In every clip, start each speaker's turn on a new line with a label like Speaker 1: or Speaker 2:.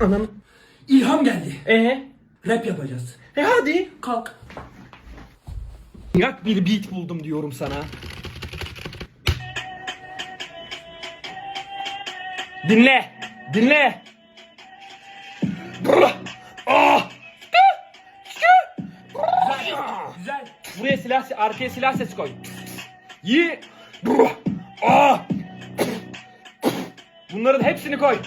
Speaker 1: Ananı.
Speaker 2: İlham geldi.
Speaker 1: Ee?
Speaker 2: Rap yapacağız.
Speaker 1: E hadi.
Speaker 2: Kalk.
Speaker 1: Yak bir beat buldum diyorum sana. Dinle. Dinle. Brrr. Ah.
Speaker 2: Güzel.
Speaker 1: Buraya silah, arkaya silah sesi koy. Yi. Brrr. Ah. Bunların hepsini koy.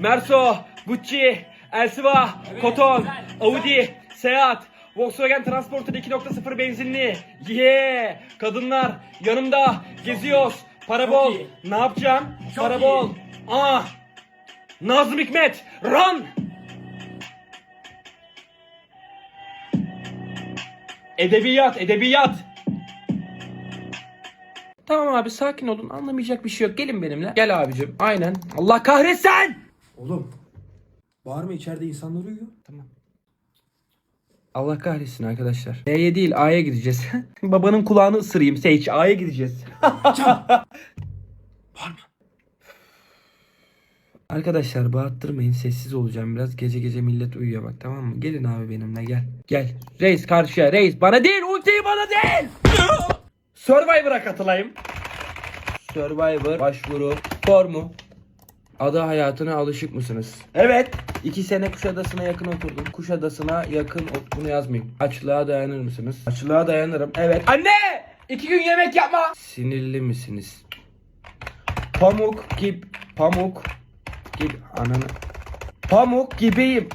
Speaker 1: Merso, Gucci, Elsiva, Koton, Audi, Seat, Volkswagen Transporter 2.0 benzinli. Yeah! Kadınlar yanımda geziyoruz. Para bol.
Speaker 2: iyi.
Speaker 1: Ne yapacağım?
Speaker 2: Çok
Speaker 1: Para
Speaker 2: iyi.
Speaker 1: bol. Ah! Nazım Hikmet, run! Edebiyat, edebiyat. Tamam abi sakin olun. Anlamayacak bir şey yok. Gelin benimle. Gel abicim. Aynen. Allah kahretsin!
Speaker 2: Oğlum. Bağırma içeride insanlar uyuyor.
Speaker 1: Tamam. Allah kahretsin arkadaşlar. B'ye değil A'ya gideceğiz. Babanın kulağını ısırayım Sage. A'ya gideceğiz.
Speaker 2: Bağırma.
Speaker 1: Arkadaşlar bağırttırmayın sessiz olacağım biraz. Gece gece millet uyuyor bak tamam mı? Gelin abi benimle gel. Gel. Reis karşıya reis. Bana değil ultiyi bana değil. Survivor'a katılayım. Survivor başvuru formu. Ada hayatına alışık mısınız? Evet. İki sene Kuşadası'na yakın oturdum. Kuşadası'na yakın ot- bunu yazmayayım. Açlığa dayanır mısınız? Açlığa dayanırım. Evet. Anne! İki gün yemek yapma. Sinirli misiniz? Pamuk gibi pamuk gibi ananı. Pamuk gibiyim.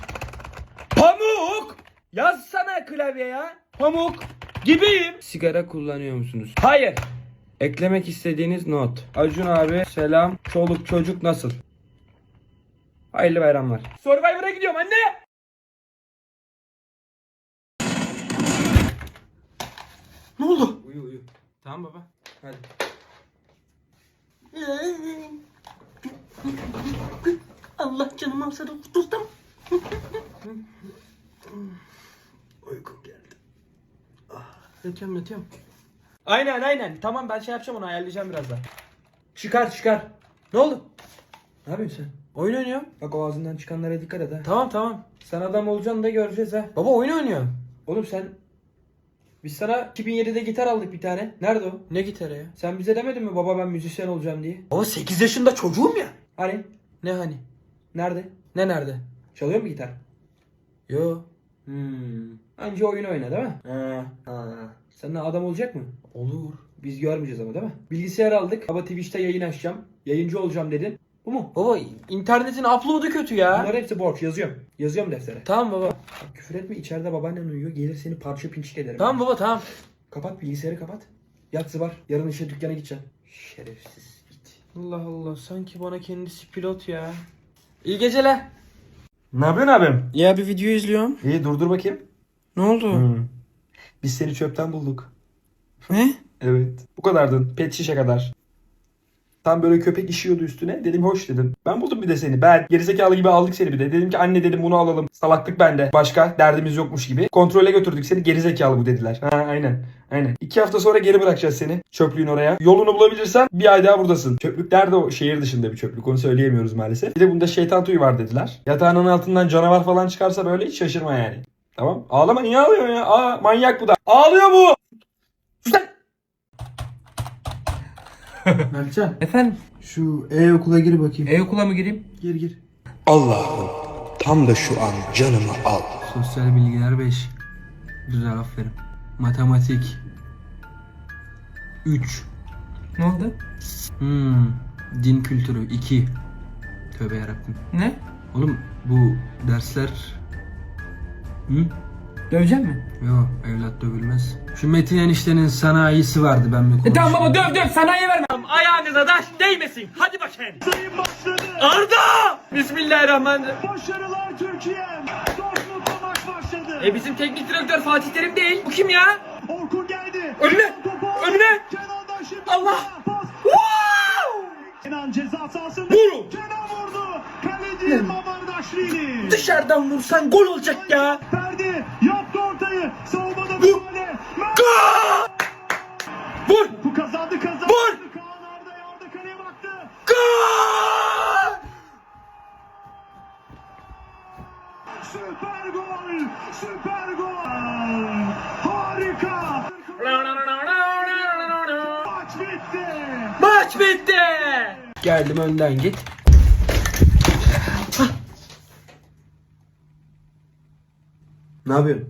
Speaker 1: Pamuk! Yazsana klavye ya. Pamuk gibiyim. Sigara kullanıyor musunuz? Hayır. Eklemek istediğiniz not. Acun abi selam. Çoluk çocuk nasıl? Hayırlı bayramlar. Survivor'a gidiyorum anne.
Speaker 2: Ne oldu?
Speaker 1: Uyu uyu. Tamam baba. Hadi.
Speaker 2: Allah canım alsana tutustum. Uykum geldi.
Speaker 1: Yatıyorum yatıyorum. Aynen aynen. Tamam ben şey yapacağım onu ayarlayacağım birazdan. Çıkar çıkar. Ne oldu? Ne yapıyorsun sen? Oyun oynuyorum. Bak o ağzından çıkanlara dikkat et ha. Tamam tamam. Sen adam olacaksın da göreceğiz ha. Baba oyun oynuyor. Oğlum sen... Biz sana 2007'de gitar aldık bir tane. Nerede o?
Speaker 2: Ne gitarı ya?
Speaker 1: Sen bize demedin mi baba ben müzisyen olacağım diye?
Speaker 2: Baba 8 yaşında çocuğum ya.
Speaker 1: Hani?
Speaker 2: Ne hani?
Speaker 1: Nerede?
Speaker 2: Ne nerede?
Speaker 1: Çalıyor mu gitar?
Speaker 2: Yo.
Speaker 1: Hmm. Anca oyun oyna değil mi?
Speaker 2: Ha. Ha.
Speaker 1: Seninle adam olacak mı?
Speaker 2: Olur.
Speaker 1: Biz görmeyeceğiz ama değil mi? Bilgisayar aldık. Baba Twitch'te yayın açacağım. Yayıncı olacağım dedin. Bu mu?
Speaker 2: Baba internetin upload'u kötü ya.
Speaker 1: Bunlar hepsi borç. Yazıyorum. Yazıyorum deftere.
Speaker 2: Tamam baba.
Speaker 1: Küfür etme. içeride babaannen uyuyor. Gelir seni parça pinçik ederim.
Speaker 2: Tamam baba tamam.
Speaker 1: Kapat bilgisayarı kapat. Yat zıbar. Yarın işe dükkana gideceksin. Şerefsiz it.
Speaker 2: Allah Allah sanki bana kendisi pilot ya. İyi geceler.
Speaker 1: Ne yapıyorsun abim?
Speaker 2: Ya bir video izliyorum.
Speaker 1: İyi durdur bakayım.
Speaker 2: Ne oldu?
Speaker 1: Biz seni çöpten bulduk.
Speaker 2: Ne?
Speaker 1: Evet. Bu kadardın. Pet şişe kadar. Tam böyle köpek işiyordu üstüne. Dedim hoş dedim. Ben buldum bir de seni. Ben gerizekalı gibi aldık seni bir de. Dedim ki anne dedim bunu alalım. Salaklık bende. Başka derdimiz yokmuş gibi. Kontrole götürdük seni. Gerizekalı bu dediler. Ha aynen. Aynen. İki hafta sonra geri bırakacağız seni. Çöplüğün oraya. Yolunu bulabilirsen bir ay daha buradasın. Çöplük nerede o? Şehir dışında bir çöplük. Onu söyleyemiyoruz maalesef. Bir de bunda şeytan tüyü var dediler. Yatağının altından canavar falan çıkarsa böyle hiç şaşırma yani. Tamam. Ağlama niye ağlıyor ya? Aa manyak bu da. Ağlıyor bu.
Speaker 2: Mertcan
Speaker 1: Efendim?
Speaker 2: şu e-okula gir bakayım.
Speaker 1: E-okula mı gireyim?
Speaker 2: Gir gir.
Speaker 3: Allah'ım tam da şu an canımı al.
Speaker 2: Sosyal bilgiler 5. Güzel aferin. Matematik 3.
Speaker 1: Ne oldu?
Speaker 2: Hmm. Din kültürü 2. Tövbe yarabbim.
Speaker 1: Ne?
Speaker 2: Oğlum bu dersler... Hı?
Speaker 1: Dövecek mi?
Speaker 2: Yo evlat dövülmez. Şu Metin eniştenin sanayisi vardı ben mi konuşayım?
Speaker 1: E tamam baba döv döv sanayiye verme. Ayağınıza taş değmesin. Hadi bakayım. Arda! Bismillahirrahmanirrahim.
Speaker 4: Başarılar Türkiye'm. Dortmund'da maç başladı.
Speaker 1: E bizim teknik direktör Fatih Terim değil. Bu kim ya?
Speaker 4: Orkun geldi.
Speaker 1: Önüne!
Speaker 4: Topu
Speaker 1: Önüne!
Speaker 4: Kenan'dan şimdi.
Speaker 1: Allah!
Speaker 4: Pas.
Speaker 1: Wow!
Speaker 4: Kenan ceza sahasında.
Speaker 1: Vurun!
Speaker 4: Kenan vurdu. Kaleci Mamardaşvili.
Speaker 1: Dışarıdan vursan gol olacak ya.
Speaker 4: Ferdi yaptı
Speaker 1: Vur!
Speaker 4: Bu kazandı kazandı.
Speaker 1: Vur!
Speaker 4: Kaan Arda yandı kaleye baktı.
Speaker 1: Gol!
Speaker 4: Süper gol! Süper gol! Harika! Maç bitti!
Speaker 1: Maç bitti. Geldim önden git.
Speaker 2: Ne yapıyorsun?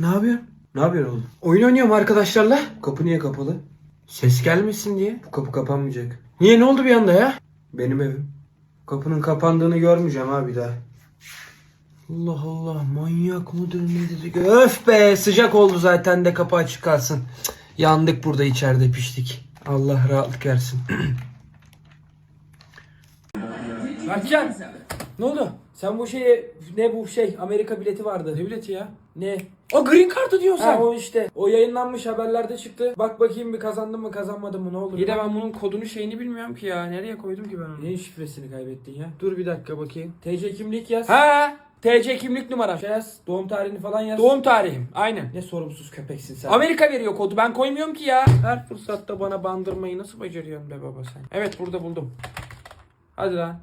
Speaker 2: Ne yapıyorsun? Ne yapıyorsun oğlum? Oyun oynuyorum arkadaşlarla. Kapı niye kapalı? Ses gelmesin diye. Bu kapı kapanmayacak. Niye ne oldu bir anda ya? Benim evim. Kapının kapandığını görmeyeceğim ha bir daha. Allah Allah manyak mıdır nedir? Öf be sıcak oldu zaten de kapı açık kalsın. Cık, yandık burada içeride piştik. Allah rahatlık versin.
Speaker 1: Mertcan. Ne oldu? Sen bu şeye ne bu şey Amerika bileti vardı. Ne bileti ya? Ne? O green card'ı diyorsun sen. o işte. O yayınlanmış haberlerde çıktı. Bak bakayım bir kazandım mı kazanmadım mı ne olur. Bir de ben bunun kodunu şeyini bilmiyorum ki ya. Nereye koydum ki ben onu? Neyin şifresini kaybettin ya? Dur bir dakika bakayım. TC kimlik yaz. Ha! TC kimlik numaram. Şey yaz. Doğum tarihini falan yaz. Doğum tarihim. Aynen. Ne sorumsuz köpeksin sen. Amerika veriyor kodu. Ben koymuyorum ki ya. Her fırsatta bana bandırmayı nasıl beceriyorsun be baba sen? Evet burada buldum. Hadi lan.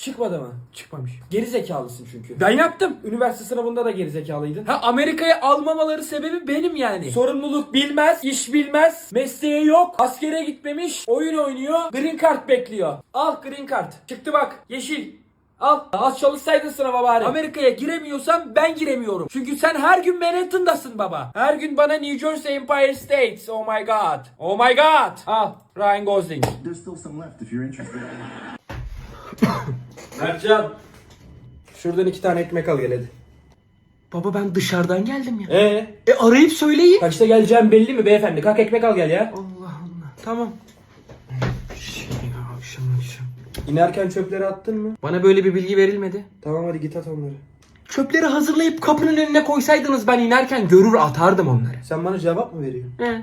Speaker 1: Çıkmadı mı? Çıkmamış. Geri zekalısın çünkü. Ben yaptım. Üniversite sınavında da geri zekalıydın. Ha Amerika'ya almamaları sebebi benim yani. Sorumluluk bilmez, iş bilmez, mesleği yok, askere gitmemiş, oyun oynuyor, green card bekliyor. Al green card. Çıktı bak. Yeşil. Al. Az çalışsaydın sınava bari. Amerika'ya giremiyorsam ben giremiyorum. Çünkü sen her gün Manhattan'dasın baba. Her gün bana New Jersey Empire States. Oh my god. Oh my god. Al. Ryan Gosling.
Speaker 5: There's still some left if you're interested.
Speaker 1: Mertcan.
Speaker 2: Şuradan iki tane ekmek al gel hadi. Baba ben dışarıdan geldim ya.
Speaker 1: Ee?
Speaker 2: E arayıp söyleyin.
Speaker 1: Kaçta geleceğim belli mi beyefendi? Kalk ekmek al gel ya.
Speaker 2: Allah Allah. Tamam. Şey ya akşam akşam.
Speaker 1: İnerken çöpleri attın mı?
Speaker 2: Bana böyle bir bilgi verilmedi.
Speaker 1: Tamam hadi git at onları.
Speaker 2: Çöpleri hazırlayıp kapının önüne koysaydınız ben inerken görür atardım onları.
Speaker 1: Sen bana cevap mı veriyorsun?
Speaker 2: He.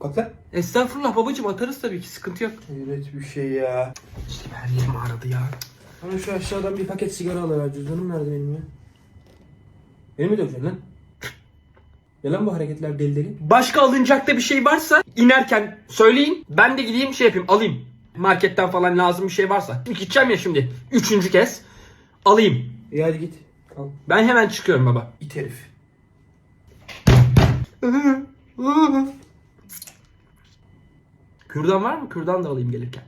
Speaker 1: Kalk lan.
Speaker 2: Estağfurullah babacım atarız tabii ki sıkıntı yok.
Speaker 1: Hayret bir şey ya.
Speaker 2: İşte her yerim ağrıdı ya.
Speaker 1: Bana şu aşağıdan bir paket sigara alıver. Cüzdanım nerede benim ya? Beni mi döveceksin lan? Ne lan bu hareketler deli deli?
Speaker 2: Başka alınacak da bir şey varsa inerken söyleyin. Ben de gideyim şey yapayım alayım. Marketten falan lazım bir şey varsa. Gideceğim ya şimdi. Üçüncü kez. Alayım.
Speaker 1: İyi hadi git. Al.
Speaker 2: Ben hemen çıkıyorum baba.
Speaker 1: İt herif.
Speaker 2: Kürdan var mı? Kürdan da alayım gelirken.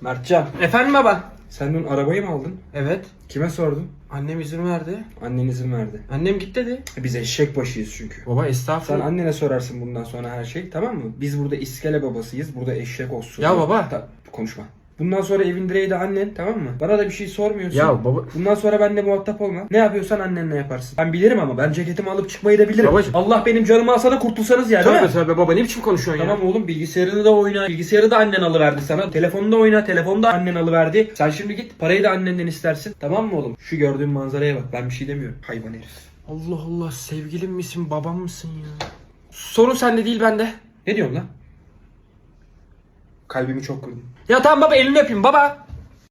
Speaker 1: Mertcan.
Speaker 2: Efendim baba.
Speaker 1: Sen dün arabayı mı aldın?
Speaker 2: Evet.
Speaker 1: Kime sordun?
Speaker 2: Annem izin verdi.
Speaker 1: Annen izin verdi.
Speaker 2: Annem git dedi.
Speaker 1: Biz eşek başıyız çünkü.
Speaker 2: Baba
Speaker 1: Sen
Speaker 2: estağfurullah.
Speaker 1: annene sorarsın bundan sonra her şey tamam mı? Biz burada iskele babasıyız. Burada eşek olsun.
Speaker 2: Ya baba.
Speaker 1: Ta- konuşma. Bundan sonra evin direği de annen tamam mı? Bana da bir şey sormuyorsun.
Speaker 2: Ya baba.
Speaker 1: Bundan sonra benimle muhatap olma. Ne yapıyorsan annenle yaparsın. Ben bilirim ama ben ceketimi alıp çıkmayı da bilirim.
Speaker 2: Babacım.
Speaker 1: Allah benim canımı alsa da kurtulsanız ya değil
Speaker 2: Tövbe
Speaker 1: mi?
Speaker 2: tövbe baba ne biçim konuşuyorsun
Speaker 1: Tamam
Speaker 2: ya?
Speaker 1: oğlum bilgisayarını da oyna. Bilgisayarı da annen alıverdi sana. Telefonunu da oyna. Telefonu da annen alıverdi. Sen şimdi git parayı da annenden istersin. Tamam mı oğlum? Şu gördüğün manzaraya bak. Ben bir şey demiyorum. Hayvan herif.
Speaker 2: Allah Allah sevgilim misin babam mısın ya? Sorun sende değil bende.
Speaker 1: Ne diyorsun lan? Kalbimi çok kırdın.
Speaker 2: Ya tamam baba elini öpeyim baba.